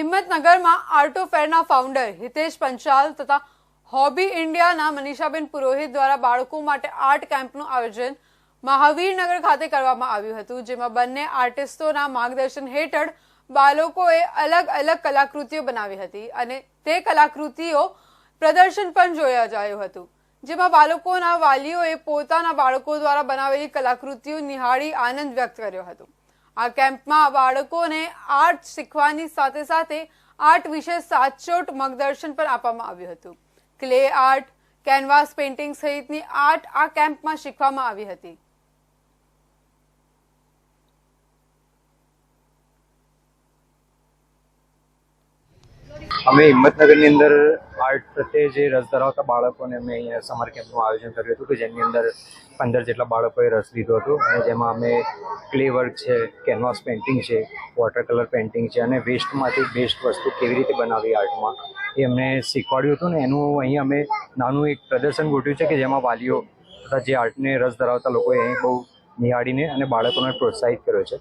હિંમતનગરમાં આર્ટોફેરના ફાઉન્ડર હિતેશ પંચાલ તથા હોબી ઇન્ડિયાના મનીષાબેન પુરોહિત દ્વારા બાળકો માટે આર્ટ કેમ્પનું આયોજન મહાવીરનગર ખાતે કરવામાં આવ્યું હતું, જેમાં બંને આર્ટિસ્ટોના માર્ગદર્શન હેઠળ બાળકોએ અલગ અલગ કલાકૃતિઓ બનાવી હતી અને તે કલાકૃતિઓ પ્રદર્શન પણ જોયા જાયું હતું, જેમાં બાળકોના વાલીઓએ પોતાના બાળકો દ્વારા બનાવેલી કલાકૃતિઓ નિહાળી આનંદ વ્યક્ત કર્યો હતો. આ કેમ્પમાં બાળકોને આર્ટ શીખવાની સાથે સાથે આર્ટ વિશે સાચોટ માર્ગદર્શન પણ આપવામાં આવ્યું હતું. ક્લે આર્ટ કેનવાસ પેઇન્ટિંગ સહિતની આર્ટ આ કેમ્પમાં શીખવામાં આવી હતી. અમે હિંમતનગરની અંદર આર્ટ પ્રત્યે જે રસ ધરાવતા બાળકોને અમે અહીંયા સમર કેમ્પનું આયોજન કર્યું હતું કે જેની અંદર પંદર જેટલા બાળકોએ રસ લીધો હતો અને જેમાં અમે ક્લે વર્ક છે કેનવાસ પેઇન્ટિંગ છે વોટર કલર પેઇન્ટિંગ છે અને વેસ્ટમાંથી બેસ્ટ વસ્તુ કેવી રીતે બનાવી આર્ટમાં એ અમને શીખવાડ્યું હતું ને એનું અહીં અમે નાનું એક પ્રદર્શન ગોઠવ્યું છે કે જેમાં વાલીઓ તથા જે આર્ટને રસ ધરાવતા લોકોએ અહીં બહુ નિહાળીને અને બાળકોને પ્રોત્સાહિત કર્યો છે.